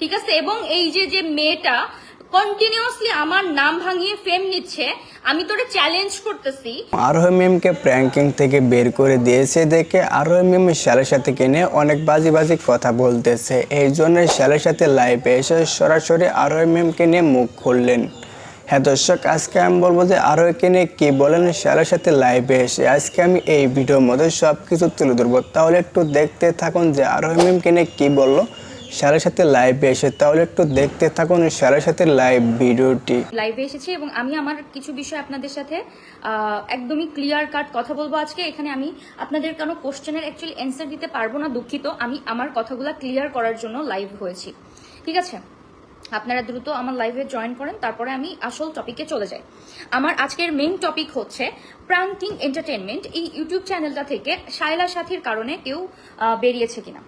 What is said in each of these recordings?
ঠিক আছে? এবং এই যে যে মেয়েটা কন্টিনিউয়াসলি আমার নাম ভাঙিয়ে ফেম নিচ্ছে, আমি তোরে চ্যালেঞ্জ করতেছি। আরোহী মিমকে প্র্যাঙ্কিং থেকে বের করে দিয়েছে দেখে আরোহী মিম শ্যালের সাথে কিনে অনেক বাজি বাজি কথা বলতেছে। এই জন্য শ্যালের সাথে লাইভে এসে সরাসরি আরোহী মিমকে নিয়ে মুখ খুললেন। হ্যাঁ দর্শক, আজকে আমি বলব যে আরোহীকে নিয়ে কি বলেন, শ্যালের সাথে লাইভে এসে আজকে আমি এই ভিডিওর মধ্যে সব কিছু তুলে ধরবো। তাহলে একটু দেখতে থাকুন যে আরোহী মিমকে নিয়ে কি বলল। শ্যালের সাথে লাইভে এসে, তাহলে একটু দেখতে থাকুন শ্যালের সাথে লাইভ ভিডিওটি। লাইভে এসেছি এবং আমি আমার কিছু বিষয় আপনাদের সাথে একদমই ক্লিয়ার কাট কথা বলব আজকে। এখানে আমি আপনাদের কোনো কোশ্চেনের অ্যাকচুয়ালি অ্যান্সার দিতে পারব না, দুঃখিত। আমি আমার কথাগুলো ক্লিয়ার করার জন্য লাইভ হয়েছি। ঠিক আছে? আপনারা দ্রুত আমার লাইভে জয়েন করেন, তারপরে আমি আসল টপিকে চলে যাই। আমার আজকের মেইন টপিক হচ্ছে প্রান্তিং এন্টারটেনমেন্ট এই ইউটিউব চ্যানেলটা থেকে শায়লা সাথীর কারণে কেউ বেরিয়েছে কিনা।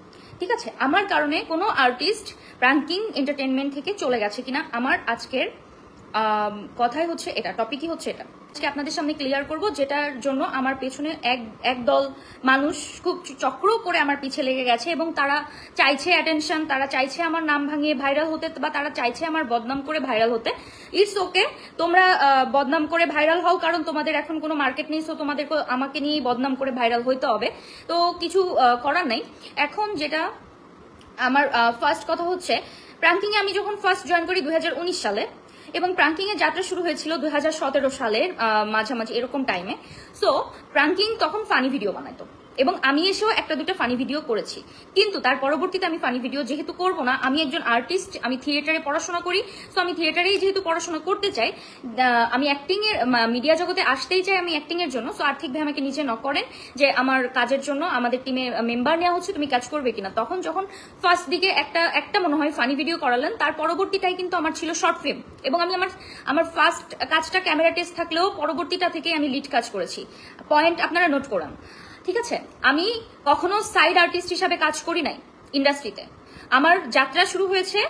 ঠিক আছে? আমার কারণে কোনো আর্টিস্ট প্রাঙ্কিং এন্টারটেনমেন্ট থেকে চলে গেছে কিনা? আমার আজকের কথাই হচ্ছে এটা টপিকই হচ্ছে এটা। আজকে আপনাদের সামনে ক্লিয়ার করব যেটার জন্য আমার পেছনে এক, একদল মানুষ খুব চক্র করে আমার পিছে লেগে গেছে এবং তারা চাইছে অ্যাটেনশন তারা চাইছে আমার নাম ভাঙিয়ে ভাইরাল হতে বা তারা চাইছে আমার বদনাম করে ভাইরাল হতে। ইটস ওকে তোমরা বদনাম করে ভাইরাল হও কারণ তোমাদের এখন কোনো মার্কেট নেই সো তোমাদের আমাকে নিয়েই বদনাম করে ভাইরাল হইতে হবে। তো কিছু করার নাই। এখন যেটা আমার ফার্স্ট কথা হচ্ছে প্রাঙ্কিং এ আমি যখন ফার্স্ট জয়েন করি দুই হাজার উনিশ সালে এবং প্রাঙ্কিং এর যাত্রা শুরু হয়েছিল দুই হাজার সতেরো সালের মাঝামাঝি এরকম টাইমে সো প্রাঙ্কিং তখন ফানি ভিডিও বানাইতো এবং আমি এসেও একটা দুটো ফানি ভিডিও করেছি। কিন্তু তার পরবর্তীতে আমি ফানি ভিডিও যেহেতু করব না, আমি একজন আর্টিস্ট আমি থিয়েটারে পড়াশোনা করি সো আমি থিয়েটারেই যেহেতু পড়াশোনা করতে চাই আমি অ্যাক্টিং এর মিডিয়া জগতে আসতেই চাই আমি অ্যাক্টিং এর জন্য সো আর্থিকভাবে আমাকে নিচে ন করেন যে আমার কাজের জন্য আমাদের টিমে মেম্বার নেওয়া হচ্ছে, তুমি কাজ করবে কিনা। তখন যখন ফার্স্ট দিকে একটা একটা মনে হয় ফানি ভিডিও করালেন, তার পরবর্তীটাই কিন্তু আমার ছিল শর্ট ফিল্ম এবং আমি আমার আমার ফার্স্ট কাজটা ক্যামেরা টেস্ট থাকলেও পরবর্তীটা থেকে আমি লিড কাজ করেছি। পয়েন্ট আপনারা নোট করান। ঠিক আছে? আমি কখনো সাইড আর্টিস্ট হিসাবে কাজ করি নাই ইন্ডাস্ট্রিতে আমার যাত্রা শুরু হয়েছে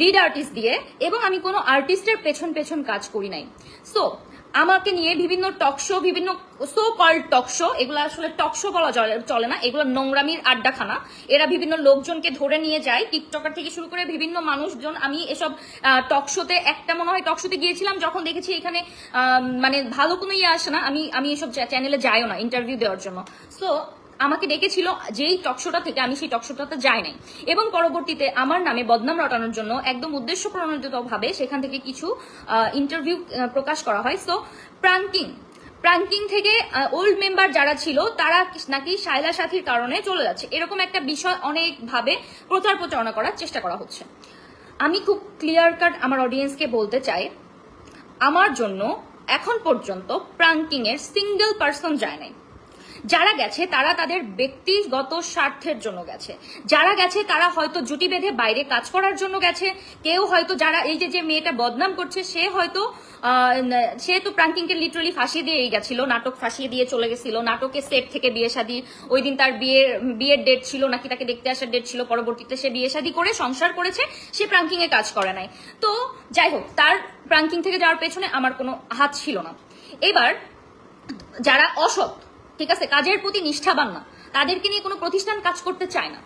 লিড আর্টিস্ট দিয়ে এবং আমি কোনো আর্টিস্টের পেছন পেছন কাজ করি নাই। সো আমাকে নিয়ে বিভিন্ন টকশো বিভিন্ন সো কল্ড টকশো এগুলো আসলে টকশো বলা চলে- চলে না, এগুলো নোংরামির আড্ডাখানা। এরা বিভিন্ন লোকজনকে ধরে নিয়ে যায়। টিকটকার থেকে শুরু করে বিভিন্ন মানুষজন, আমি এসব টকশোতে একটা মনে হয় টকশোতে গিয়েছিলাম, যখন দেখেছি এখানে মানে ভালো কোনো ইয়ে আসে না, আমি আমি এসব চ্যানেলে যাইও না ইন্টারভিউ দেওয়ার জন্য। সো আমাকে ডেকেছিল যেই টকশোটা থেকে আমি সেই টকশোটাতে যাই নাই। এবং পরবর্তীতে আমার নামে বদনাম রটানোর জন্য একদম উদ্দেশ্য প্রণোদিত ভাবে সেখান থেকে কিছু ইন্টারভিউ প্রকাশ করা হয়। সো প্রাঙ্কিং প্রাঙ্কিং থেকে ওল্ড মেম্বার যারা ছিল তারা নাকি শায়লা সাথীর কারণে চলে যাচ্ছে। এরকম একটা বিষয় অনেকভাবে প্রচার প্রচারণা করার চেষ্টা করা হচ্ছে। আমি খুব ক্লিয়ার কাট আমার অডিয়েন্সকে বলতে চাই, আমার জন্য এখন পর্যন্ত প্রাঙ্কিং এর সিঙ্গেল পার্সন যায় নাই। যারা গেছে, তারা তাদের ব্যক্তিগত স্বার্থের জন্য গেছে। যারা গেছে, তারা হয়তো জুটি বেঁধে বাইরে কাজ করার জন্য গেছে। কেউ হয়তো যারা এই যে যে মেয়েটা বদনাম করছে, সে হয়তো সে তো প্রাঙ্কিংকে লিটারালি ফাঁসিয়ে দিয়ে গেছিল, নাটক ফাঁসিয়ে দিয়ে চলে গেছিল নাটকের সেট থেকে বিয়ে শাদী, ওই দিন তার বিয়ের বিয়ের ডেট ছিল, নাকি তাকে দেখতে আসার ডেট ছিল, পরবর্তীতে সে বিয়ে শাদী করে সংসার করেছে, সে প্রাঙ্কিং এ কাজ করে নাই। তো যাই হোক, তার প্রাঙ্কিং থেকে যাওয়ার পেছনে আমার কোনো হাত ছিল না। এবার, যারা অসৎ ঠিক আছে? কাজের প্রতি নিষ্ঠাবান না। তাদেরকে নিয়ে কোনো প্রতিষ্ঠান কাজ করতে চায় না।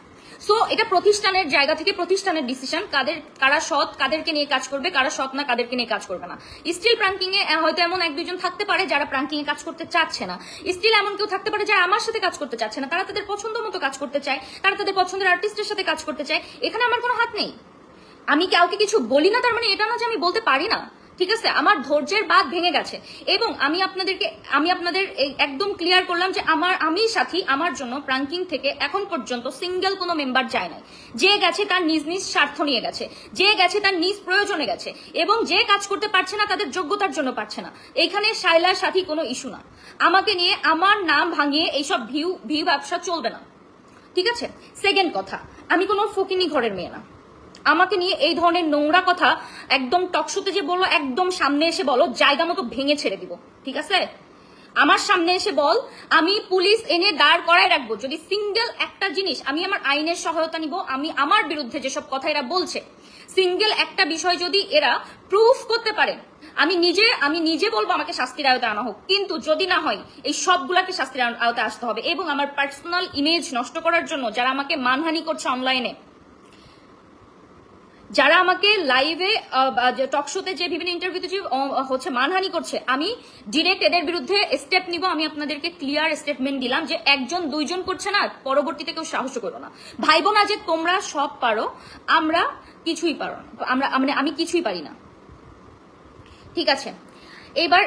সো এটা প্রতিষ্ঠানের জায়গা থেকে প্রতিষ্ঠানের ডিসিশন কাদের, কারা সৎ, কাদেরকে নিয়ে কাজ করবে, কারা সৎ না, কাদেরকে নিয়ে কাজ করবে না। স্টিল প্রাঙ্কিং এ হয়তো এমন এক দুজন থাকতে পারে যারা প্রাঙ্কিং এ কাজ করতে চাচ্ছে না। স্টিল এমন কেউ থাকতে পারে যারা আমার সাথে কাজ করতে চাচ্ছে না। তারা তাদের পছন্দ মতো কাজ করতে চায়। তারা তাদের পছন্দের আর্টিস্টের সাথে কাজ করতে চায়। এখানে আমার কোনো হাত নেই। আমি কাউকে কিছু বলি না, তার মানে এটা না যে আমি বলতে পারি না। ঠিক আছে? আমার ধৈর্যের বাদ ভেঙে গেছে। এবং আমি আপনাদেরকে, আমি আপনাদের একদম ক্লিয়ার করলাম যে আমার, আমি সাথী, আমার জন্য প্রাঙ্কিং থেকে এখন পর্যন্ত সিঙ্গেল কোনো মেম্বার যায় নাই। যে গেছে তার নিজ নিজ স্বার্থ নিয়ে গেছে। যে গেছে তার নিজ প্রয়োজনে গেছে। এবং যে কাজ করতে পারছে না তাদের যোগ্যতার জন্য পারছে না। এখানে শায়লার সাথী কোনো ইস্যু না। আমাকে নিয়ে আমার নাম ভাঙিয়ে এইসব ভিউ ভিউ ব্যবসা চলবে না। ঠিক আছে? সেকেন্ড কথা, আমি কোনো ফকিনি ঘরের মেয়ে না। আমাকে নিয়ে এই ধরনের নোংরা কথা একদম টকশোতে যে বলল, একদম সামনে এসে বলো, জায়গা মতো ভেঙে ছেড়ে দিব। ঠিক আছে? আমার সামনে এসে বল, আমি পুলিশ এনে দাঁড় করায় রাখব। যদি সিঙ্গেল একটা জিনিস আমি আমার আইনের সহায়তা নিব, আমি আমার বিরুদ্ধে যেসব কথা এরা বলছে, সিঙ্গেল একটা বিষয় যদি এরা প্রুফ করতে পারে, আমি নিজে আমি নিজে বলব আমাকে শাস্তির আওতায় আনা হোক। কিন্তু যদি না হয়, এই সবগুলাকে শাস্তির আওতায় আসতে হবে। এবং আমার পার্সোনাল ইমেজ নষ্ট করার জন্য যারা আমাকে মানহানি করছে অনলাইনে যারা আমাকে লাইভে টক শোতে যে বিভিন্ন ইন্টারভিউতে যে হচ্ছে মানহানি করছে, আমি ডিরেক্ট এদের বিরুদ্ধে স্টেপ নিব, আমি আপনাদেরকে ক্লিয়ার স্টেটমেন্ট দিলাম যে একজন, দুইজন করছে না, পরবর্তীতে কেউ সাহস করো না। ভাইবো না যে তোমরা সব পারো, আমরা কিছুই পারো আমরা মানে আমি কিছুই পারি না। ঠিক আছে, এবার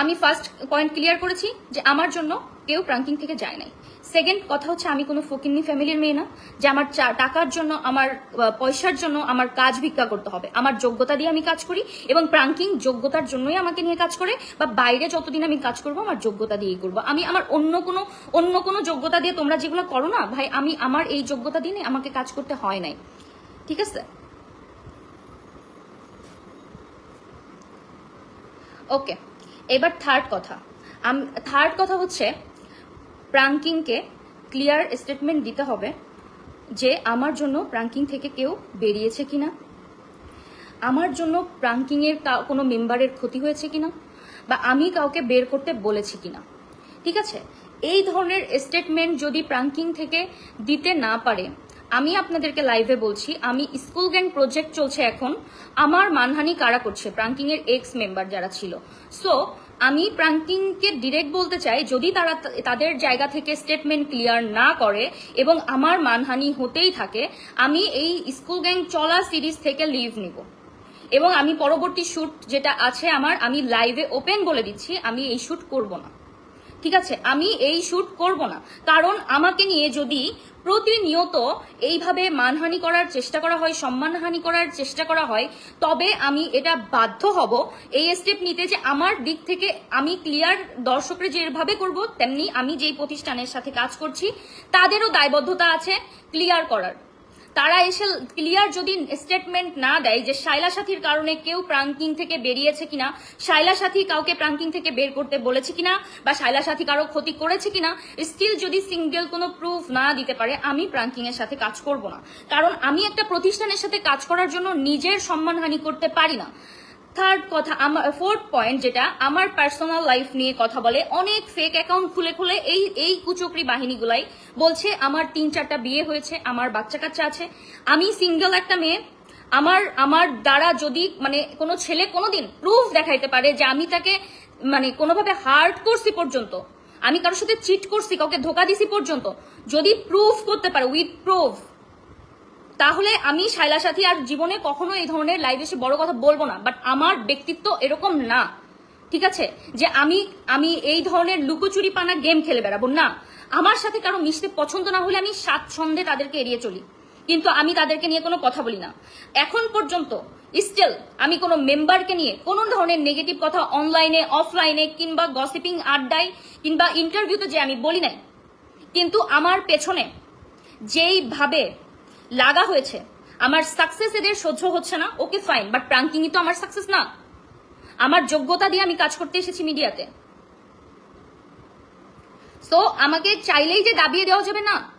আমি ফার্স্ট পয়েন্ট ক্লিয়ার করেছি যে আমার জন্য কেউ প্রাঙ্কিং থেকে যায় নাই। সেকেন্ড কথা হচ্ছে, আমি কোনো ফকিন্নি ফ্যামিলির মেয়ে না, যে আমার টাকার জন্য, আমার পয়সার জন্য আমার কাজ ভিক্ষা করতে হবে। আমার যোগ্যতা দিয়ে আমি কাজ করি এবং প্রাঙ্কিং যোগ্যতার জন্যই আমাকে নিয়ে কাজ করে, বা বাইরে যতদিন আমি কাজ করব, আমার যোগ্যতা দিয়েই করব। আমি আমার অন্য কোনো অন্য কোনো যোগ্যতা দিয়ে তোমরা যেগুলো করো না, ভাই, আমি আমার এই যোগ্যতা দিয়ে আমাকে কাজ করতে হয় নাই। ঠিক আছে? ওকে এবার থার্ড কথা। থার্ড কথা হচ্ছে প্রাঙ্কিংকে ক্লিয়ার স্টেটমেন্ট দিতে হবে যে আমার জন্য প্রাঙ্কিং থেকে কেউ বেরিয়েছে কিনা। আমার জন্য প্রাঙ্কিংয়ের কোনো মেম্বারের ক্ষতি হয়েছে কিনা বা আমি কাউকে বের করতে বলেছি কিনা। ঠিক আছে? এই ধরনের স্টেটমেন্ট যদি প্রাঙ্কিং থেকে দিতে না পারে, আমি আপনাদেরকে লাইভে বলছি, আমি স্কুল গ্যাং প্রজেক্ট চলছে এখন। আমার মানহানি কারা করছে? প্রাঙ্কিং এর এক্স মেম্বার যারা ছিল। সো আমি প্রাঙ্কিংকে ডিরেক্ট বলতে চাই, যদি তারা তাদের জায়গা থেকে স্টেটমেন্ট ক্লিয়ার না করে এবং আমার মানহানি হতেই থাকে, আমি এই স্কুল গ্যাং চলা সিরিজ থেকে লিভ নিব। এবং আমি পরবর্তী শ্যুট যেটা আছে আমার, আমি লাইভে ওপেন বলে দিচ্ছি, আমি এই শ্যুট করব না। ঠিক আছে? আমি এই শুট করব না। কারণ আমাকে নিয়ে যদি প্রতিনিয়ত এইভাবে মানহানি করার চেষ্টা করা হয়, সম্মানহানি করার চেষ্টা করা হয়, তবে আমি এটা বাধ্য হব এই স্টেপ নিতে যে আমার দিক থেকে আমি ক্লিয়ার দর্শকরা যেভাবে করব, তেমনি আমি যেই প্রতিষ্ঠানের সাথে কাজ করছি, তাদেরও দায়বদ্ধতা আছে ক্লিয়ার করার। তারা এসে ক্লিয়ার যদি স্টেটমেন্ট না দেয় যে শাইলা সাথীর কারণে কেউ প্রাঙ্কিং থেকে বেরিয়েছে কিনা শাইলা সাথী কাউকে প্রাঙ্কিং থেকে বের করতে বলেছে কিনা বা শাইলা সাথী কারও ক্ষতি করেছে কিনা স্টিল যদি সিঙ্গেল কোনো প্রুফ না দিতে পারে, আমি প্রাঙ্কিং এর সাথে কাজ করব না। কারণ আমি একটা প্রতিষ্ঠানের সাথে কাজ করার জন্য নিজের সম্মানহানি করতে পারি না। থার্ড কথা আমার ফোর্থ পয়েন্ট যেটা, আমার পার্সোনাল লাইফ নিয়ে কথা বলে, অনেক ফেক অ্যাকাউন্ট খুলে খুলে এই এই কুচকরি বাহিনীগুলাই বলছে, আমার তিন, চারটা বিয়ে হয়েছে, আমার বাচ্চা কাচ্চা আছে, আমি সিঙ্গেল একটা মেয়ে, আমার আমার দ্বারা যদি মানে কোনো ছেলে কোনোদিন প্রুফ দেখাইতে পারে যে আমি তাকে মানে কোনোভাবে হার্ট করছি পর্যন্ত, আমি কারোর সাথে চিট করছি, কাউকে ধোকা দিছি পর্যন্ত, যদি প্রুফ করতে পারে উইথ প্রুফ তাহলে আমি শাইলা সাথী আর জীবনে কখনো এই ধরনের লাইভ এসে বড় কথা বলব না বাট আমার ব্যক্তিত্ব এরকম না। ঠিক আছে? যে আমি আমি এই ধরনের লুকোচুরি পানা গেম খেলে বেড়াবো, না। আমার সাথে কারও মিশতে পছন্দ না হলে আমি স্বাচ্ছন্দ্যে তাদেরকে এড়িয়ে চলি। কিন্তু আমি তাদেরকে নিয়ে কোনো কথা বলি না। এখন পর্যন্ত স্টিল আমি কোনো মেম্বারকে নিয়ে কোনো ধরনের নেগেটিভ কথা অনলাইনে অফলাইনে কিংবা গসিপিং আড্ডায় কিংবা ইন্টারভিউতে যে আমি বলি নাই। কিন্তু আমার পেছনে যেইভাবে লাগা হয়েছে। আমার সাকসেস এদের সহ্য হচ্ছে না। ওকে ফাইন বাট প্রাঙ্কিংই তো আমার সাকসেস না। আমার যোগ্যতা দিয়ে আমি কাজ করতে এসেছি মিডিয়াতে। সো আমাকে চাইলেই যে দাবিয়ে দেওয়া যাবে না।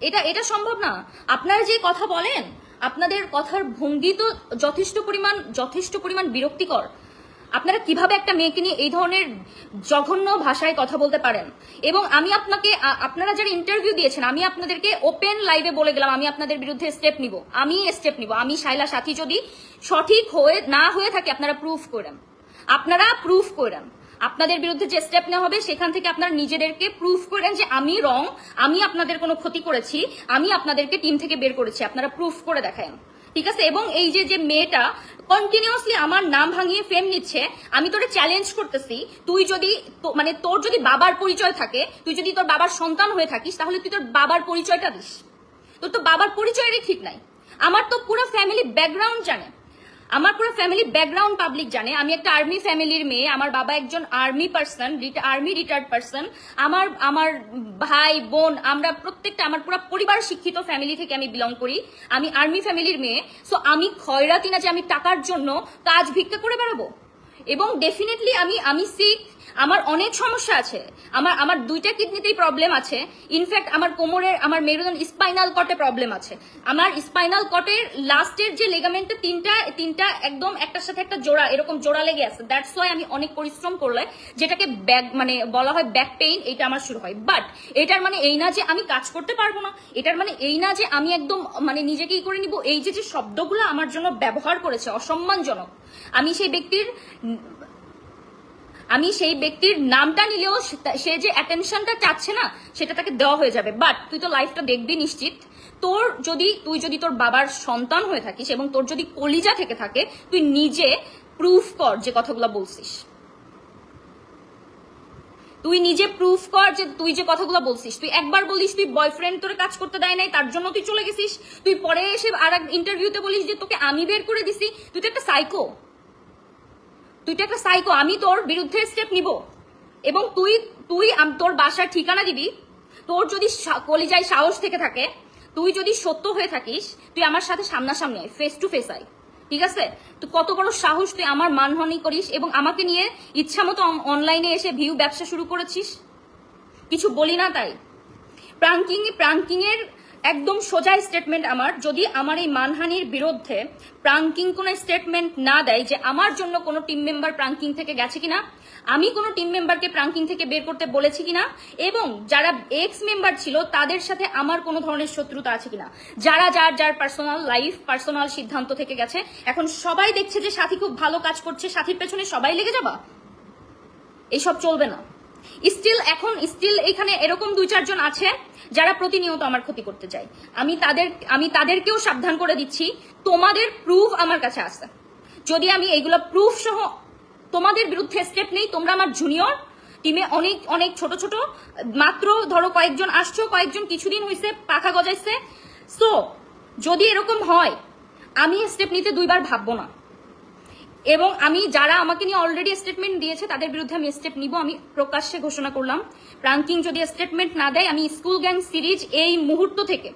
এটা এটা সম্ভব না। আপনারা যে কথা বলেন, আপনাদের কথার ভঙ্গি তো যথেষ্ট পরিমাণ যথেষ্ট পরিমাণ বিরক্তিকর। আপনারা কীভাবে একটা মেয়েকে নিয়ে এই ধরনের জঘন্য ভাষায় কথা বলতে পারেন? এবং আমি আপনাকে আপনারা যারা ইন্টারভিউ দিয়েছেন, আমি আপনাদেরকে ওপেন লাইভে বলে গেলাম, আমি আপনাদের বিরুদ্ধে স্টেপ নিব। আমি স্টেপ নিব। আমি শাইলা সাথী যদি সঠিক হয়ে, না হয়ে থাকে, আপনারা প্রুফ করেন। আপনারা প্রুফ করেন। আপনাদের বিরুদ্ধে যে স্টেপ নেওয়া হবে, সেখান থেকে আপনারা নিজেদেরকে প্রুফ করেন যে আমি রং আমি আপনাদের কোনো ক্ষতি করেছি, আমি আপনাদেরকে টিম থেকে বের করেছি। আপনারা প্রুফ করে দেখান ঠিক আছে? এবং এই যে যে মেয়েটা কন্টিনিউসলি আমার নাম ভাঙিয়ে ফেম নিচ্ছে, আমি তোরে চ্যালেঞ্জ করতেছি, তুই যদি মানে তোর যদি বাবার পরিচয় থাকে, তুই যদি তোর বাবার সন্তান হয়ে থাকিস, তাহলে তুই তোর বাবার পরিচয়টা দিস। তোর তো বাবার পরিচয়েরই ঠিক নাই। আমার তো পুরো ফ্যামিলি ব্যাকগ্রাউন্ড জানে। আমার পুরো ফ্যামিলি ব্যাকগ্রাউন্ড পাবলিক জানে। আমি একটা আর্মি ফ্যামিলির মেয়ে। আমার বাবা একজন army person army retired person আমার আমার ভাই, বোন, আমরা প্রত্যেকটা, আমার পুরো পরিবার শিক্ষিত ফ্যামিলি থেকে আমি বিলং করি। আমি আর্মি ফ্যামিলির মেয়ে। সো আমি খয়রাতি না যে আমি টাকার জন্য কাজ ভিক্ষা করে বেড়াবো। এবং ডেফিনেটলি আমি আমি শিখ আমার অনেক সমস্যা আছে। আমার আমার দুইটা কিডনিতেই প্রবলেম আছে। ইনফ্যাক্ট আমার কোমরের আমার মেরুদণ্ড স্পাইনাল কটে প্রবলেম আছে। আমার স্পাইনাল কটের লাস্টের যে লেগামেন্টে তিনটা তিনটা একদম একটার সাথে একটা জোড়া, এরকম জোড়া লেগে আছে। দ্যাটস ওয়াই আমি অনেক পরিশ্রম করলে যেটাকে ব্যাক মানে বলা হয় ব্যাক পেইন এটা আমার শুরু হয়। বাট এটার মানে এই না যে আমি কাজ করতে পারব না। এটার মানে এই না যে আমি একদম মানে নিজেকেই করে নিব। এই যে যে শব্দগুলো আমার জন্য ব্যবহার করেছে, অসম্মানজনক। আমি সেই ব্যক্তির আমি সেই ব্যক্তির নামটা নিলেও সে- যে অ্যাটেনশনটা চাচ্ছে না, সেটা তাকে দেওয়া হয়ে যাবে। বাট তুই তো লাইফটা দেখবি নিশ্চিত। তোর যদি তুই যদি তোর বাবার সন্তান হয়ে থাকিস এবং তোর যদি কলিজা থেকে থাকে, তুই নিজে প্রুফ কর যে কথাগুলো বলছিস। তুই নিজে প্রুফ কর যে তুই যে কথাগুলো বলছিস। তুই একবার বলিস তুই বয়ফ্রেন্ড তোরে কাজ করতে দেয় নাই, তার জন্য তুই চলে গেছিস। তুই পরে এসে আর এক ইন্টারভিউতে বলিস যে তোকে আমি বের করে দিছি। তুই তো একটা সাইকো তুই তো একটা সাইকো আমি তোর বিরুদ্ধে স্টেপ নিব। এবং তুই তুই তোর বাসার ঠিকানা দিবি। তোর যদি কলিজায় সাহস থেকে থাকে, তুই যদি সত্য হয়ে থাকিস, তুই আমার সাথে সামনাসামনি আয় ফেস টু ফেস আয়। ঠিক আছে? তুই কত বড় সাহস তুই আমার মানহানি করিস এবং আমাকে নিয়ে ইচ্ছা মতো অনলাইনে এসে ভিউ ব্যবসা শুরু করেছিস? কিছু বলি না তাই? প্রাঙ্কিং প্রাঙ্কিং এর একদম সোজা স্টেটমেন্ট আমার। যদি আমার এই মানহানির বিরুদ্ধে প্রাঙ্কিং কোনো স্টেটমেন্ট না দেয় যে আমার জন্য কোনো টিম মেম্বার প্রাঙ্কিং থেকে গেছে কিনা, আমি কোনো টিম মেম্বারকে প্রাঙ্কিং থেকে বের করতে বলেছি কিনা, এবং যারা এক্স মেম্বার ছিল তাদের সাথে আমার কোনো ধরনের শত্রুতা আছে কিনা, যারা যার যার পার্সোনাল লাইফ পার্সোনাল সিদ্ধান্ত থেকে গেছে, এখন সবাই দেখছে যে সাথী খুব ভালো কাজ করছে, সাথীর পেছনে সবাই লেগে যাবা? এইসব চলবে না। স্টিল এখন স্টিল এখানে এরকম দুই চারজন আছে যারা প্রতিনিয়ত আমার ক্ষতি করতে চায়। আমি তাদের, আমি তাদেরকেও সাবধান করে দিচ্ছি। তোমাদের প্রুফ আমার কাছে আছে। যদি আমি এইগুলো প্রুফ সহ তোমাদের বিরুদ্ধে স্টেপ নেই, তোমরা আমার জুনিয়র টিমে অনেক অনেক ছোট ছোট, মাত্র ধরো কয়েকজন আসছো, কয়েকজন কিছুদিন হয়েছে পাখা গজাইছে। সো যদি এরকম হয়, আমি স্টেপ নিতে দুইবার ভাববো না। এবং আমি, যারা আমাকে নিয়ে অলরেডি স্টেটমেন্ট দিয়েছে, তাদের বিরুদ্ধে আমি স্টেপ নিব, আমি প্রকাশ্যে ঘোষণা করলাম। প্রাঙ্কিং যদি স্টেটমেন্ট না দেয়, আমি স্কুল গ্যাং সিরিজ এই মুহূর্ত থেকে,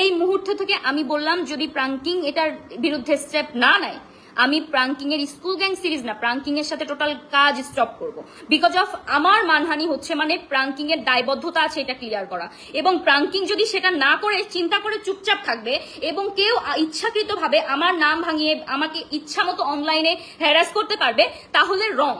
এই মুহূর্ত থেকে আমি বললাম, যদি প্রাঙ্কিং এটার বিরুদ্ধে স্টেপ না নেয় আমি প্রাঙ্কিং এর স্কুল গ্যাং সিরিজ না প্রাঙ্কিং এর সাথে টোটাল কাজ স্টপ করব। বিকজ অফ আমার মানহানি হচ্ছে মানে প্রাঙ্কিং এর দায়বদ্ধতা আছে এটা ক্লিয়ার করা। এবং প্রাঙ্কিং যদি সেটা না করে, চিন্তা করে চুপচাপ থাকবে এবং কেউ ইচ্ছাকৃতভাবে আমার নাম ভাঙিয়ে আমাকে ইচ্ছা মতো অনলাইনে হ্যারাস করতে পারবে, তাহলে রং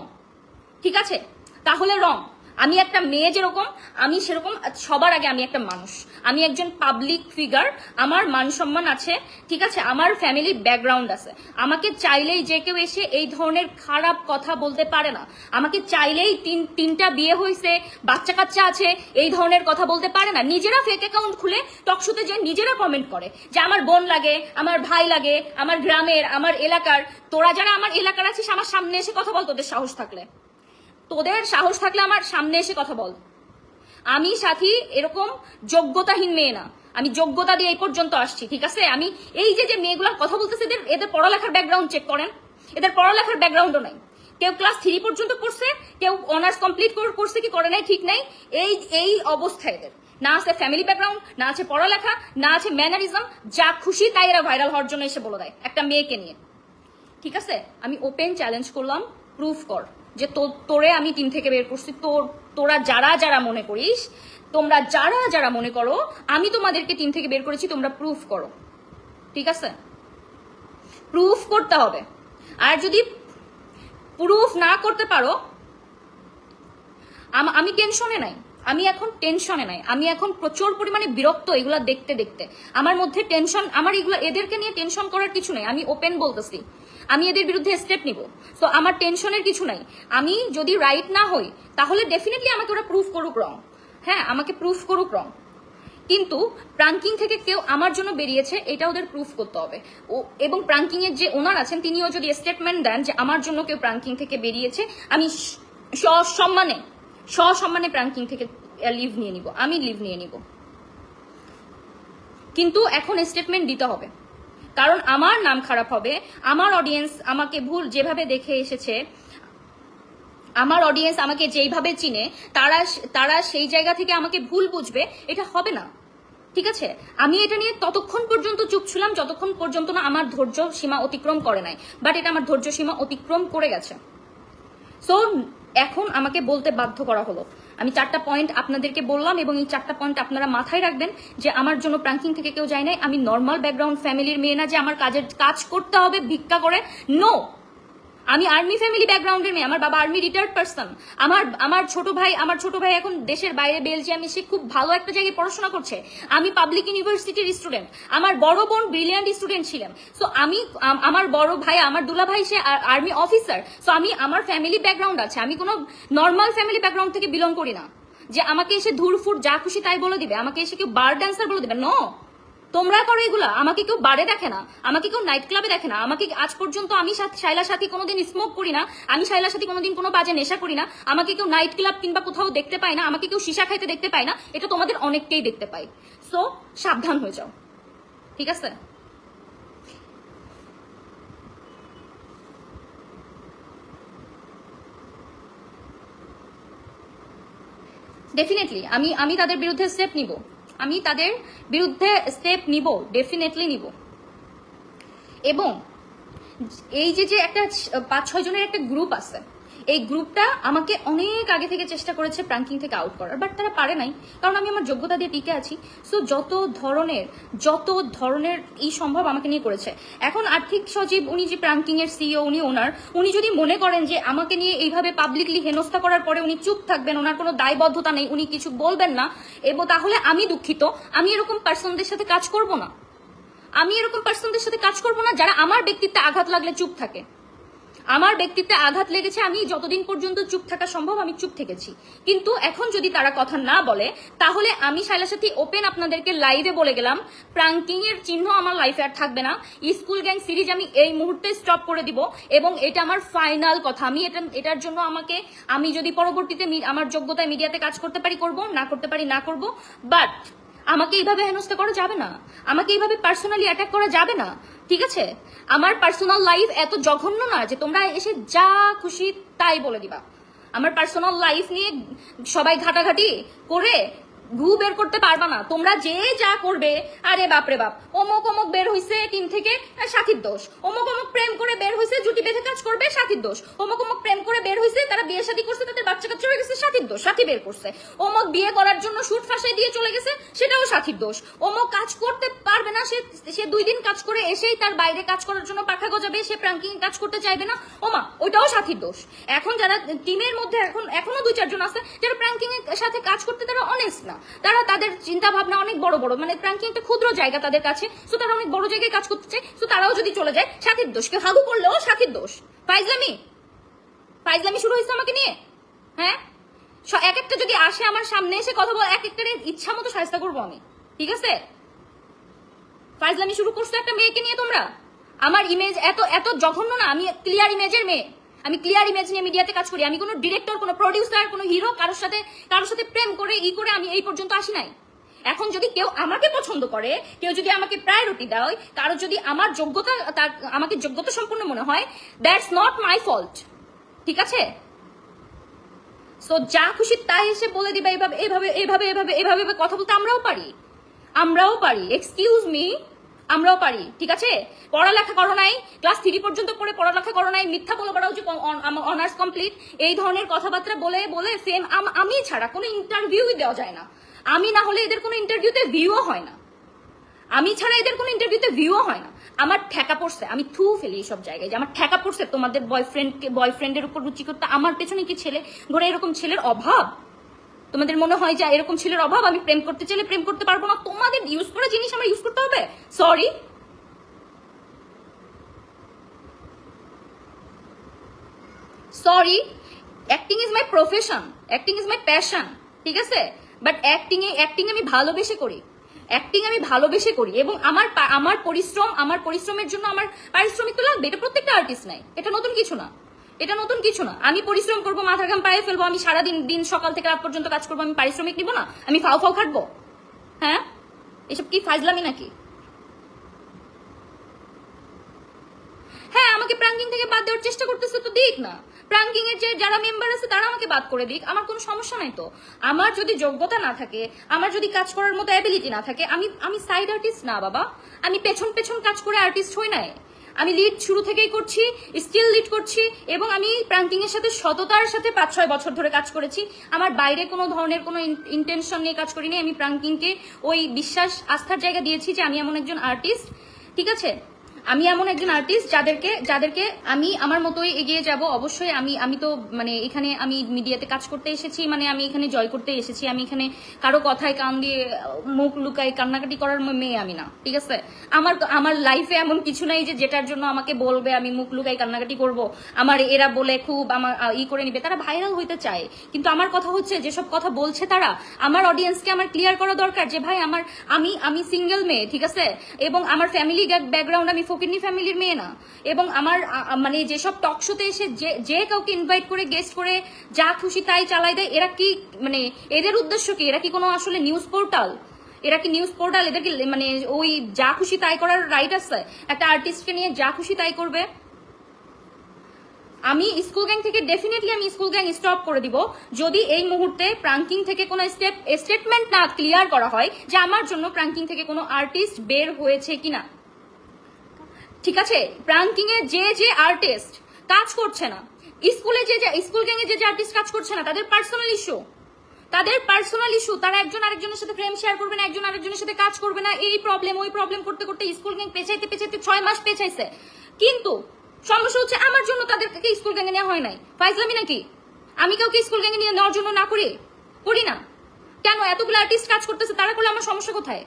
ঠিক আছে? তাহলে রং আমি একটা মেয়ে যেরকম, আমি সেরকম সবার আগে আমি একটা মানুষ। আমি একজন পাবলিক ফিগার আমার মান সম্মান আছে, ঠিক আছে? আমার ফ্যামিলি ব্যাকগ্রাউন্ড আছে। আমাকে চাইলেই যে কেউ এসে এই ধরনের খারাপ কথা বলতে পারে না। আমাকে চাইলেই তিন, তিনটা বিয়ে হয়েছে বাচ্চা কাচ্চা আছে, এই ধরনের কথা বলতে পারে না। নিজেরা ফেক অ্যাকাউন্ট খুলে টকশোতে যে নিজেরা কমেন্ট করে যে আমার বোন লাগে, আমার ভাই লাগে, আমার গ্রামের, আমার এলাকার। তোরা যারা আমার এলাকার আছিস, আমার সামনে এসে কথা বল, তোদের সাহস থাকলে। তোদের সাহস থাকলে আমার সামনে এসে কথা বল। আমি সাথী এরকম যোগ্যতাহীন মেয়ে না। আমি যোগ্যতা দিয়ে এই পর্যন্ত আসছি, ঠিক আছে? আমি এই যে যে মেয়েগুলোর কথা বলতেছে, এদের এদের পড়ালেখার ব্যাকগ্রাউন্ড চেক করেন। এদের পড়ালেখার ব্যাকগ্রাউন্ডও নাই। কেউ ক্লাস থ্রি পর্যন্ত করছে কেউ অনার্স কমপ্লিট করছে কি করে নাই, ঠিক নাই। এই এই অবস্থা এদের। না আছে ফ্যামিলি ব্যাকগ্রাউন্ড না আছে পড়ালেখা, না আছে ম্যানারিজম যা খুশি তাই এরা ভাইরাল হওয়ার জন্য এসে বলে দেয় একটা মেয়েকে নিয়ে। ঠিক আছে? আমি ওপেন চ্যালেঞ্জ করলাম প্রুফ কর। যে তোরে আমি টিম থেকে বের করছি, তোর, তোরা যারা যারা মনে করিস, তোমরা যারা যারা মনে করো, আমি তোমাদেরকে টিম থেকে বের করেছি, তোমরা প্রুফ করো। ঠিক আছে? প্রুফ করতে হবে। আর যদি প্রুফ না করতে পারো, আমি টেনশনে নাই। আমি এখন টেনশনে নাই। আমি এখন প্রচুর পরিমাণে বিরক্ত এগুলা দেখতে দেখতে। আমার মধ্যে টেনশন আমার এগুলো, এদেরকে নিয়ে টেনশন করার কিছু নেই। আমি ওপেন বলতেছি। আমি এদের বিরুদ্ধে স্টেপ নিব। তো আমার টেনশনের কিছু নাই। আমি যদি রাইট না হই, তাহলে ডেফিনেটলি আমাকে ওরা প্রুফ করুক রং হ্যাঁ আমাকে প্রুফ করুক রং কিন্তু প্রাঙ্কিং থেকে কেউ আমার জন্য বেরিয়েছে, এটা ওদের প্রুফ করতে হবে। ও, এবং প্রাঙ্কিং এর যে ওনার আছেন, তিনিও যদি স্টেটমেন্ট দেন যে আমার জন্য কেউ প্রাঙ্কিং থেকে বেরিয়েছে, আমি সসম্মানে সসম্মানে প্রাঙ্কিং থেকে লিভ নিয়ে নিব। আমি লিভ নিয়ে নিব। কিন্তু এখন স্টেটমেন্ট দিতে হবে। কারণ আমার নাম খারাপ হবে, আমার অডিয়েন্স আমাকে ভুল যেভাবে দেখে এসেছে, আমার অডিয়েন্স আমাকে যেইভাবে চিনে, তারা তারা সেই জায়গা থেকে আমাকে ভুল বুঝবে, এটা হবে না। ঠিক আছে? আমি এটা নিয়ে ততক্ষণ পর্যন্ত চুপ ছিলাম, যতক্ষণ পর্যন্ত না আমার ধৈর্য সীমা অতিক্রম করে নাই। বাট এটা আমার ধৈর্য সীমা অতিক্রম করে গেছে। সো এখন আমাকে বলতে বাধ্য করা হলো। আমি চারটা পয়েন্ট আপনাদেরকে বললাম এবং এই চারটা পয়েন্ট আপনারা মাথায় রাখবেন যে আমার জন্য প্রাঙ্কিং থেকে কেউ যায় নাই। আমি নর্মাল ব্যাকগ্রাউন্ড ফ্যামিলির মেয়ে না যে আমার কাজের, কাজ করতে হবে, ভিক্ষা করে। নো আমি আর্মি ফ্যামিলি ব্যাকগ্রাউন্ডের মেয়ে, আমার বাবা আর্মি রিটায়ার্ড পার্সন আমার আমার ছোট ভাই, আমার ছোট ভাই এখন দেশের বাইরে বেলজিয়ামে, সে খুব ভালো একটা জায়গায় পড়াশোনা করছে। আমি পাবলিক ইউনিভার্সিটির স্টুডেন্ট আমার বড় বোন ব্রিলিয়ান্ট স্টুডেন্ট ছিলেন সো আমি আমার বড় ভাই, আমার দুলা ভাই, সে আর্মি অফিসার সো আমি, আমার ফ্যামিলি ব্যাকগ্রাউন্ড আছে। আমি কোনো নর্মাল ফ্যামিলি ব্যাকগ্রাউন্ড থেকে বিলং করি না। যে আমাকে এসে ধুরফুর যা খুশি তাই বলে দিবে, আমাকে এসে কেউ বার ড্যান্সার বলে দিবে নো তোমরা করো এগুলা। আমাকে কেউ বারে দেখে না, আমাকে কেউ নাইট ক্লাবে দেখে না। আমাকে আজ পর্যন্ত আমি শাইলার সাথে কোনোদিন স্মোক করি না, আমি শাইলার সাথে কোনোদিন কোনো বাজে নেশা করি না। আমাকে কেউ নাইট ক্লাব কিংবা কোথাও দেখতে পায় না, আমাকে কেউ সীসা খাইতে দেখতে পায় না, এটা তোমাদের অনেককেই দেখতে পাই সো সাবধান হয়ে যাও। ঠিক আছে? ডেফিনেটলি আমি আমি তাদের বিরুদ্ধে স্টেপ নিব। আমি তাদের বিরুদ্ধে স্টেপ নিব ডেফিনেটলি নিব। এবং এই যে যে একটা পাঁচ ছয় জনের একটা গ্রুপ আছে এই গ্রুপটা আমাকে অনেক আগে থেকে চেষ্টা করেছে প্রাঙ্কিং থেকে আউট করার বাট তারা পারে নাই, কারণ আমি আমার যোগ্যতা দিয়ে টিকে আছি। সো যত ধরনের যত ধরনের এই সম্ভব আমাকে নিয়ে করেছে। এখন আর্থিক সচিব, উনি যে প্রাঙ্কিং এর সিইও উনি ওনার, উনি যদি মনে করেন যে আমাকে নিয়ে এইভাবে পাবলিকলি হেনস্থা করার পরে উনি চুপ থাকবেন, ওনার কোনো দায়বদ্ধতা নেই, উনি কিছু বলবেন না, এবং তাহলে আমি দুঃখিত। আমি এরকম পার্সনদের সাথে কাজ করব না। আমি এরকম পার্সনদের সাথে কাজ করব না যারা আমার ব্যক্তিত্বে আঘাত লাগলে চুপ থাকে। আমার ব্যক্তিত্বে আঘাত লেগেছে, আমি যতদিন পর্যন্ত চুপ থাকা সম্ভব, আমি চুপ থেকেছি। কিন্তু এখন যদি তারা কথা না বলে, তাহলে আমি শাইলার সাথে ওপেন আপনাদেরকে লাইভে বলে গেলাম প্রাঙ্কিং এর চিহ্ন আমার লাইফে আর থাকবে না। স্কুল গ্যাং সিরিজ আমি এই মুহূর্তে স্টপ করে দিব এবং এটা আমার ফাইনাল কথা। আমি এটা, এটার জন্য আমাকে, আমি যদি পরবর্তীতে আমার যোগ্যতায় মিডিয়াতে কাজ করতে পারি, করব, না করতে পারি, না করব। বাট আমাকে এইভাবে হেনস্থা করা যাবে না। আমাকে এইভাবে পার্সোনালি অ্যাটাক করা যাবে না। ঠিক আছে? আমার পার্সোনাল লাইফ এত জঘন্য না যে তোমরা এসে যা খুশি তাই বলে দিবা। আমার পার্সোনাল লাইফ নিয়ে সবাই ঘাটাঘাটি করে ঘু বের করতে পারবা না। তোমরা যে যা করবে, আরে বাপরে বাপ। অমুক অমুক বের হইছে টিম থেকে সাথীর দোষ। অমুক অমুক প্রেম করে বের হইছে, জুটি বেঁধে কাজ করবে, সাথীর দোষ। অমুক অমুক প্রেম করে বের হইছে, তারা বিয়ে শাদী করছে, তাদের বাচ্চা কাচ্চা হয়ে গেছে, সাথীর দোষ, সাথী বের করছে। অমুক বিয়ে করার জন্য শুট ফাঁসাই দিয়ে চলে গেছে, সেটাও সাথীর দোষ। অমুক কাজ করতে পারবে না, সে সে দুই দিন কাজ করে এসেই তার বাইরে কাজ করার জন্য পাখা গজাবে, সে প্রাঙ্কিং কাজ করতে চাইবে না। ওমা, ওইটাও সাথীর দোষ। এখন যারা, টিমের মধ্যে এখন, এখনও দুই চারজন আছে, যারা প্রাঙ্কিং এর সাথে কাজ করতে তারা অনেস্ট না। তারা তাদের চিন্তা ভাবনা অনেক বড় বড় মানে প্রাঙ্কিং একটা ক্ষুদ্র জায়গা তাদের কাছে সো তারা অনেক বড় জায়গায় কাজ করতে চায় সো তারাও যদি চলে যায় সাথীর দোষ, কেউ হাগু করলেও সাথীর দোষ। ফাইজলামি? ফাইজলামি শুরু হয়েছে আমাকে নিয়ে? হ্যাঁ? এক একটা যদি আসে আমার সামনে এসে কথা বল, এক একটা ইচ্ছা মতো সাহায্য করব আমি। ঠিক আছে? ফাইজলামি শুরু করছ একটা মেয়েকে নিয়ে তোমরা? আমার ইমেজ এত এত জঘন্য না, আমি ক্লিয়ার ইমেজের মেয়ে। আমি ক্লিয়ার ইমেজ নিয়ে মিডিয়াতে কাজ করি। আমি কোনো ডিরেক্টর কোনো প্রডিউসার কোনো হিরো কারোর সাথে কারোর সাথে প্রেম করে, ই করে আমি এই পর্যন্ত আসি নাই। এখন যদি কেউ আমাকে পছন্দ করে, কেউ যদি আমাকে প্রায়োরিটি দেয়, কারও যদি আমার যোগ্যতা, তার, আমাকে যোগ্যতা সম্পূর্ণ মনে হয় দ্যাটস নট মাই ফল্ট ঠিক আছে? সো যা খুশি তাই এসে বলে দিবা এইভাবে এইভাবে এইভাবে এইভাবে এভাবে কথা বলতে আমরাও পারি। আমরাও পারি। এক্সকিউজ মি আমরাও পারি, ঠিক আছে? পড়ালেখা করো নাই, ক্লাস থ্রি পর্যন্ত পড়ে পড়ালেখা করো নাই, মিথ্যা বলে বেড়াও যে অনার্স কমপ্লিট এই ধরনের কথাবার্তা বলে বলে সেম আমি ছাড়া কোনো ইন্টারভিউই দেওয়া যায় না। আমি না হলে এদের কোনো ইন্টারভিউতে ভিউও হয় না। আমি ছাড়া এদের কোনো ইন্টারভিউতে ভিউও হয় না। আমার ঠেকা পড়ছে, আমি থু ফেলি এইসব জায়গায় যে আমার ঠেকা পড়ছে, তোমাদের বয়ফ্রেন্ডকে বয়ফ্রেন্ডের উপর রুচি করতে, আমার পেছনে কি ছেলে, ঘরে এরকম ছেলের অভাব? তোমাদের মনে হয় যে এরকম ছেলের অভাব? আমি প্রেম করতে চাইলে প্রেম করতে পারব না। তোমাদের ইউজ করা জিনিস আমার ইউজ করতে হবে। Sorry sorry acting is my profession acting is my passion ঠিক আছে? বাট অ্যাক্টিং এ অ্যাক্টিং আমি ভালোবেসে করি। অ্যাক্টিং আমি ভালোবেসে করি। এবং আমার আমার পরিশ্রম আমার পরিশ্রমের জন্য আমার পারিশ্রমিক তো লাগবে। এটা প্রত্যেকটা আর্টিস্ট নাই এটা নতুন কিছু না। এটা নতুন কিছু না। আমি পরিশ্রম করব মাথা ঘাম পায়ে ফেলব, আমি সারাদিন, দিন সকাল থেকে রাত পর্যন্ত কাজ করব, আমি পারিশ্রমিক নিবো না, আমি ফাও ফাও খাটবো। হ্যাঁ? এসব কি ফাজলামি নাকি? হ্যাঁ আমাকে প্রাঙ্কিং থেকে বাদ দেওয়ার চেষ্টা করতেছে তো দিক না। প্রাঙ্কিং এর যে যারা মেম্বার আছে, তারা আমাকে বাদ করে দিক, আমার কোনো সমস্যা নাই তো। আমার যদি যোগ্যতা না থাকে, আমার যদি কাজ করার মতো অ্যাবিলিটি না থাকে, আমি আমি সাইড আর্টিস্ট না বাবা। আমি পেছন পেছন কাজ করে আর্টিস্ট হই নাই। আমি লিড শুরু থেকেই করছি স্টিল লিড করছি, এবং আমি প্রাঙ্কিং এর সাথে সততার সাথে পাঁচ ছয় বছর ধরে কাজ করেছি। আমার বাইরে কোনো ধরনের কোনো ইন্টেনশন নিয়ে কাজ করিনি। আমি প্রাঙ্কিংকে ওই বিশ্বাস, আস্থার জায়গা দিয়েছি যে আমি এমন একজন আর্টিস্ট ঠিক আছে? আমি এমন একজন আর্টিস্ট যাদেরকে যাদেরকে আমি আমার মতোই এগিয়ে যাব। অবশ্যই আমি আমি তো মানে এখানে আমি মিডিয়াতে কাজ করতে এসেছি মানে আমি এখানে জয় করতে এসেছি। আমি এখানে কারও কথায় কান দিয়ে, মুখ লুকাই কান্নাকাটি করার মেয়ে আমি না, ঠিক আছে? আমার আমার লাইফে এমন কিছু নাই যে যেটার জন্য আমাকে বলবে, আমি মুখ লুকাই কান্নাকাটি করব। আমার এরা বলে খুব আমার ই করে নিবে। তারা ভাইরাল হইতে চায়। কিন্তু আমার কথা হচ্ছে, যেসব কথা বলছে তারা, আমার অডিয়েন্সকে আমার ক্লিয়ার করা দরকার যে, ভাই, আমার, আমি আমি সিঙ্গেল মেয়ে, ঠিক আছে? এবং আমার ফ্যামিলি ব্যাকগ্রাউন্ড আমি ফকিরনি ফ্যামিলির মেয়ে না। এবং আমার মানে যেসব টক শোতে এসে যে যে কাউকে ইনভাইট করে গেস্ট করে যা খুশি তাই চালাই দেয়, এরা কি মানে এদের উদ্দেশ্য কি? এরা কি কোনো আসলে নিউজ পোর্টাল এরা কি নিউজ পোর্টাল এদের কি মানে ওই যা খুশি তাই করার রাইট আছে একটা আর্টিস্টকে নিয়ে যা খুশি তাই করবে? আমি স্কুল গ্যাং থেকে ডেফিনেটলি আমি স্কুল গ্যাং স্টপ করে দিব। যদি এই মুহূর্তে প্রাঙ্কিং থেকে কোনো স্টেপ স্টেটমেন্ট না ক্লিয়ার করা হয় যে আমার জন্য প্রাঙ্কিং থেকে কোনো আর্টিস্ট বের হয়েছে কিনা। ঠিক আছে? প্রাঙ্কিং এ যে যে আর্টিস্ট কাজ করছে না, স্কুলে যে যে স্কুল গ্যাং এ যে যে আর্টিস্ট কাজ করছে না, তাদের পার্সোনাল ইস্যু তাদের পার্সোনাল ইস্যু তারা একজন আরেকজনের সাথে ফ্রেম শেয়ার করবে না, একজন আরেকজনের সাথে কাজ করবে না, এই প্রবলেম ওই প্রবলেম করতে করতে স্কুল গ্যাং পেছাইতে পেছাইতে ছয় মাস পেছাইছে। কিন্তু সমস্যা হচ্ছে আমার জন্য তাদেরকে স্কুল গ্যাংয়ে নেওয়া হয় নাই। ফাইজলামি নাকি? আমি কাউকে স্কুল গ্যাংয়ে নিয়ে নেওয়ার জন্য না করি? করি না। কেন? এতগুলো আর্টিস্ট কাজ করতেছে, তারা করলে আমার সমস্যা কোথায়?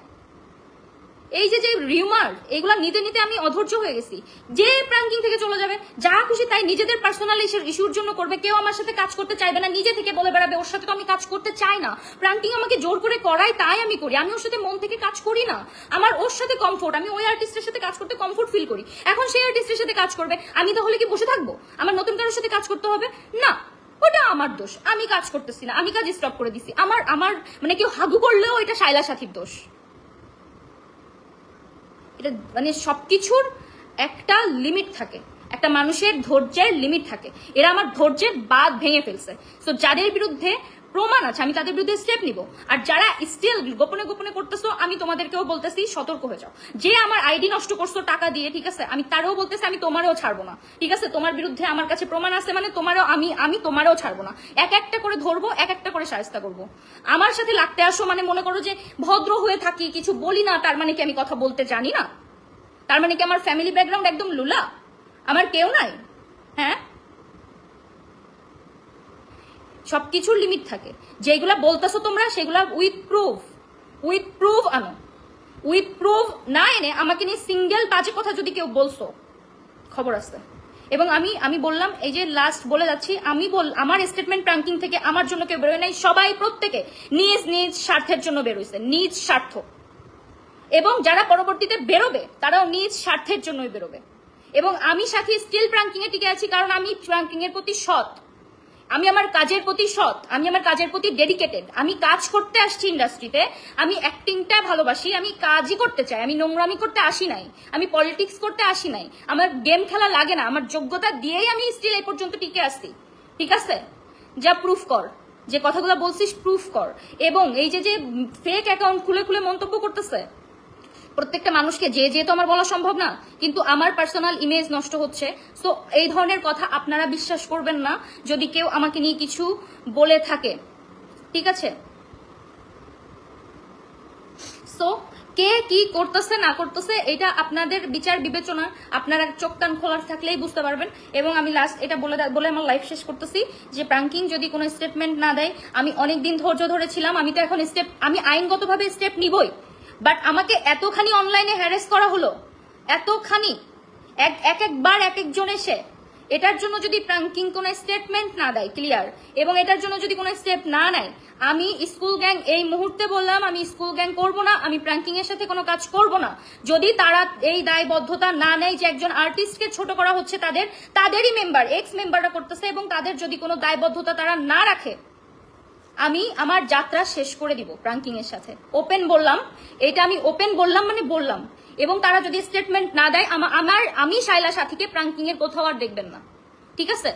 এই যে যে রিউমার এগুলো নিতে নিতে আমি অধৈর্য হয়ে গেছি। যে প্রাঙ্কিং থেকে চলে যাবে যা খুশি তাই নিজেদের পার্সোনাল ইস্যুর জন্য করবে। কেউ আমার সাথে কাজ করতে চাইবে না, নিজে থেকে বলে বেড়াবে, ওর সাথে তো আমি কাজ করতে চাই না। প্রাঙ্কিং আমাকে জোর করে করায় তাই আমি করি। আমি ওর সাথে মন থেকে কাজ করি না। আমার ওর সাথে কমফোর্ট আমি ওই আর্টিস্টের সাথে কাজ করতে কমফোর্ট ফিল করি। এখন সেই আর্টিস্টের সাথে কাজ করবে, আমি তাহলে কি বসে থাকব? আমার নতুন কারোর সাথে কাজ করতে হবে? না। ওটা আমার দোষ। আমি কাজ করতেছি না। আমি কাজ স্টপ করে দিছি। আমার আমার মানে কেউ হাগু করলেও এটা শাইলা সাথীর দোষ। এটা মানে সব কিছুর একটা লিমিট থাকে। একটা মানুষের ধৈর্যের লিমিট থাকে। এরা আমার ধৈর্যের বাদ ভেঙে ফেলছে। তো যাদের বিরুদ্ধে প্রমাণ আছে, আমি তাদের বিরুদ্ধে স্টেপ নিব। আর যারা স্টিল গোপনে গোপনে করতেছো, আমি তোমাদেরকেও বলতেছি, সতর্ক হয়ে যাও। যে আমার আইডি নষ্ট করছ টাকা দিয়ে, ঠিক আছে? আমি তারও বলতেছি, আমি তোমারও ছাড়বো না। ঠিক আছে? তোমার বিরুদ্ধে আমার কাছে প্রমাণ আছে মানে তোমারও আমি আমি তোমারও ছাড়বো না। এক একটা করে ধরবো, এক একটা করে সাহায্য করব। আমার সাথে লাগতে আসো মানে মনে করো যে ভদ্র হয়ে থাকি, কিছু বলি না, তার মানে কি আমি কথা বলতে জানি না? তার মানে কি আমার ফ্যামিলি ব্যাকগ্রাউন্ড একদম লুলা? আমার কেউ নাই? হ্যাঁ? সবকিছুর লিমিট থাকে। যেগুলা বলতেছো তোমরা, সেগুলা উইথ প্রুফ উইথ প্রুফ আনো। উইথ প্রুফ না এনে আমাকে নিয়ে সিঙ্গেল বাজে কথা যদি কেউ বলছো, খবর আছে। এবং আমি আমি বললাম, এই যে লাস্ট বলে যাচ্ছি, আমি বল, আমার স্টেটমেন্ট প্রাঙ্কিং থেকে আমার জন্য কেউ বেরোয় নাই, সবাই প্রত্যেকে নিজ নিজ স্বার্থের জন্য বেরোইছে নিজ স্বার্থ। এবং যারা পরবর্তীতে বেরোবে, তারাও নিজ স্বার্থের জন্যই বেরোবে। এবং আমি সাথে স্টিল প্রাঙ্কিং এ টিকে আছি, কারণ আমি প্রাঙ্কিং এর প্রতি সৎ। আমি আমার কাজের প্রতি সৎ, আমি আমার কাজের প্রতি ডেডিকেটেড আমি কাজ করতে আসছি ইন্ডাস্ট্রিতে আমি অ্যাক্টিংটা ভালোবাসি, আমি কাজই করতে চাই, আমি নোংরামি করতে আসি নাই, আমি পলিটিক্স করতে আসি নাই, আমার গেম খেলা লাগে না, আমার যোগ্যতা দিয়েই আমি স্টিল এই পর্যন্ত টিকে আসছি, ঠিক আছে? যা প্রুফ কর, যে কথাগুলো বলছিস প্রুফ কর, এবং এই যে যে ফেক অ্যাকাউন্ট খুলে খুলে মন্তব্য করতেছে প্রত্যেকটা মানুষকে যে যে তো আমার বলা সম্ভব না, কিন্তু আমার পার্সোনাল ইমেজ নষ্ট হচ্ছে। সো এই ধরনের কথা আপনারা বিশ্বাস করবেন না, যদি কেউ আমাকে নিয়ে কিছু বলে থাকে। ঠিক আছে? সো কে কি করতেছে, না করতেছে, এটা আপনাদের বিচার বিবেচনা। আপনারা চোখ কান খোলার থাকলেই বুঝতে পারবেন। এবং আমি লাস্ট এটা বলে বলে আমার লাইফ শেষ করতেছি যে প্রাঙ্কিং যদি কোনো স্টেটমেন্ট না দেয়, আমি অনেক দিন ধৈর্য ধরেছিলাম, আমি তো এখন স্টেপ আমি আইনগতভাবে স্টেপ নিবই। বাট আমাকে এতখানি অনলাইনে হ্যারেস করা হলো, এতখানি, এক এক একবার এক একজন এসে, এটার জন্য যদি প্রাঙ্কিং কোনো স্টেটমেন্ট না দেয় ক্লিয়ার এবং এটার জন্য যদি কোনো স্টেপ না নেয়, আমি স্কুল গ্যাং এই মুহূর্তে বললাম, আমি স্কুল গ্যাং করব না, আমি প্রাঙ্কিং এর সাথে কোনো কাজ করব না। যদি তারা এই দায়বদ্ধতা না নেয় যে একজন আর্টিস্টকে ছোট করা হচ্ছে তাদের, তাদেরই মেম্বার এক্স মেম্বাররা করতেছে এবং তাদের যদি কোনো দায়বদ্ধতা তারা না রাখে আমি আমার যাত্রা শেষ করে দিব প্রাঙ্কিং এর সাথে। ওপেন বললাম। এটা আমি ওপেন বললাম মানে বললাম। এবং তারা যদি স্টেটমেন্ট না দেয় আমার, আমি শাইলা সাথীকে প্রাঙ্কিং এর কোথাও আর দেখবেন না। ঠিক আছে?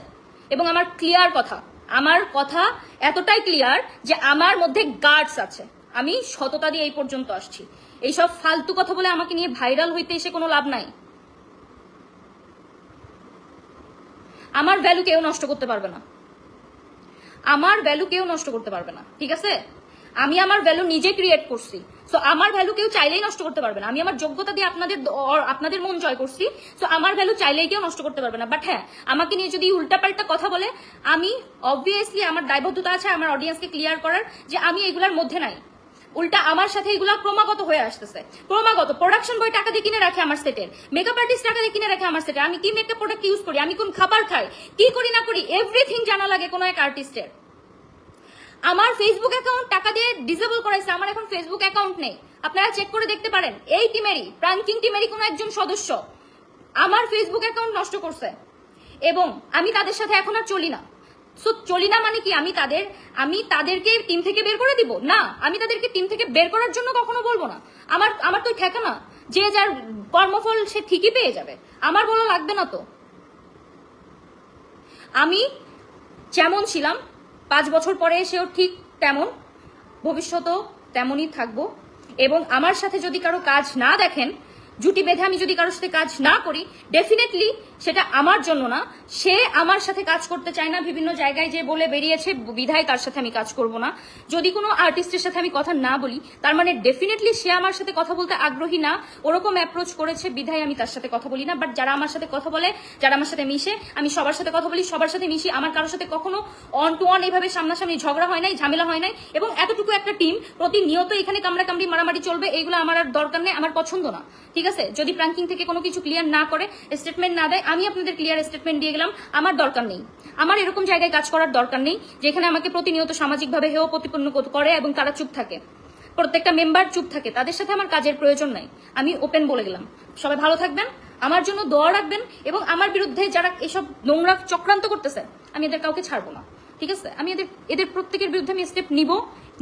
এবং আমার ক্লিয়ার কথা। আমার কথা এতটাই ক্লিয়ার যে আমার মধ্যে গার্ডস আছে। আমি সততা দিয়ে এই পর্যন্ত আসছি। এইসব ফালতু কথা বলে আমাকে নিয়ে ভাইরাল হইতে এসে কোনো লাভ নাই। আমার ভ্যালু কেউ নষ্ট করতে পারবে না। আমার ভ্যালু কেউ নষ্ট করতে পারবে না, ঠিক আছে? আমি আমার ভ্যালু নিজে ক্রিয়েট করছি সো আমার ভ্যালু কেউ চাইলেই নষ্ট করতে পারবে না। আমি আমার যোগ্যতা দিয়ে আপনাদের আপনাদের মন জয় করছি সো আমার ভ্যালু চাইলেই কেউ নষ্ট করতে পারবে না। বাট হ্যাঁ আমাকে নিয়ে যদি উল্টাপাল্টা কথা বলে, আমি অবভিয়াসলি আমার দায়বদ্ধতা আছে, আমার অডিয়েন্সকে ক্লিয়ার করার, যে আমি এগুলোর মধ্যে নাই। উল্টা আমার সাথে এগুলা ক্রমাগত হয়ে আসতেছে। ক্রমাগত প্রোডাকশন বই টাকা দিয়ে কিনে রাখে আমার সেটের মেকআপ আর্টিস্ট টাকা দিয়ে কিনে রাখে আমার সেটের আমি কি মেকআপ প্রোডাক্ট ইউজ করি? আমি কোন খাবার খাই? কি করি না করি? এভরিথিং জানা লাগে কোনো এক আর্টিস্টের আমার ফেসবুক অ্যাকাউন্ট টাকা দিয়ে ডিসেবল করাইছে। আমার এখন ফেসবুক অ্যাকাউন্ট নেই। আপনারা চেক করে দেখতে পারেন। এই টিমেরই প্রাঙ্কিং টিমেরই কোনো একজন সদস্য। আমার ফেসবুক অ্যাকাউন্ট নষ্ট করছে। এবং আমি তাদের সাথে এখন আর চলি না। সো চলি না মানে কি? আমি তাদের, আমি তাদেরকে টিম থেকে বের করে দিব? না, আমি তাদেরকে টিম থেকে বের করার জন্য কখনো বলব না। আমার আমার তো ঠেকা না যে যার কর্মফল সে ঠিকই পেয়ে যাবে। আমার বলা লাগবে না তো। আমি যেমন ছিলাম, পাঁচ বছর পরে এসেও ঠিক তেমন, ভবিষ্যতেও তেমনই থাকব। এবং আমার সাথে যদি কারও কাজ না দেখেন জুটি বেঁধে আমি যদি কারোর সাথে কাজ না করি ডেফিনেটলি সেটা আমার জন্য না। সে আমার সাথে কাজ করতে চায় না, বিভিন্ন জায়গায় যে বলে বেরিয়েছে, বিধায় তার সাথে আমি কাজ করব না। যদি কোনো আর্টিস্টের সাথে আমি কথা না বলি, তার মানে ডেফিনেটলি সে আমার সাথে কথা বলতে আগ্রহী না। ওরকম অ্যাপ্রোচ করেছে, বিধায় আমি তার সাথে কথা বলি না। বাট যারা আমার সাথে কথা বলে, যারা আমার সাথে মিশে, আমি সবার সাথে কথা বলি, সবার সাথে মিশি, আমার কারোর সাথে কখনো অন টু অন এইভাবে সামনাসামনি ঝগড়া হয় নাই, ঝামেলা হয় নাই। এবং এতটুকু একটা টিম প্রতিনিয়ত এখানে কামড়া কামড়ি মারামারি চলবে এইগুলো আমার আর দরকার নেই, আমার পছন্দ না। ঠিক আছে? যদি প্রাঙ্কিং থেকে কোনো কিছু ক্লিয়ার না করে স্টেটমেন্ট না দেয়, আমি আপনাদের ক্লিয়ার স্টেটমেন্ট দিয়ে গেলাম, আমার দরকার নেই। আমার এরকম জায়গায় কাজ করার দরকার নেই, যেখানে আমাকে প্রতিনিয়ত সামাজিকভাবে হেয় প্রতিপন্ন করে এবং তারা চুপ থাকে। প্রত্যেকটা মেম্বার চুপ থাকে, তাদের সাথে আমার কাজের প্রয়োজন নাই। আমি ওপেন বলে গেলাম। সবাই ভালো থাকবেন, আমার জন্য দোয়া রাখবেন এবং আমার বিরুদ্ধে যারা এসব নোংরা চক্রান্ত করতেছে, আমি এদের কাউকে ছাড়বো না। ঠিক আছে? আমি এদের এদের প্রত্যেকের বিরুদ্ধে আমি স্টেপ নিব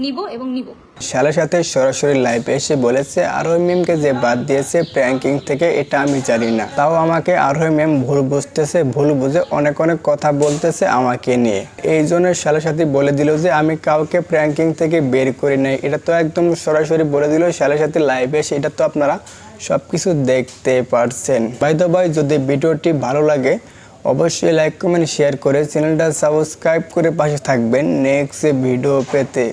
নিব এবং নিব। শালের সাথে সরাসরি লাইভে এসে বলেছে, আরোহী ম্যামকে যে বাদ দিয়েছে প্র্যাঙ্কিং থেকে, এটা আমি জানি না। তাও আমাকে আরোহী ম্যাম ভুল বুঝতেছে, ভুল বুঝে অনেক অনেক কথা বলতেছে আমাকে নিয়ে। এই জন্য শালের সাথে বলে দিল যে, আমি কাউকে প্র্যাঙ্কিং থেকে বের করি নাই। এটা তো একদম সরাসরি বলে দিল শালের সাথে লাইভে এসে। এটা তো আপনারা সব কিছু দেখতে পারছেন। ভাই তো ভাই যদি ভিডিওটি ভালো লাগে অবশ্যই লাইক কমেন্ট শেয়ার করে চ্যানেলটা সাবস্ক্রাইব করে পাশে থাকবেন নেক্সট ভিডিও পেতে।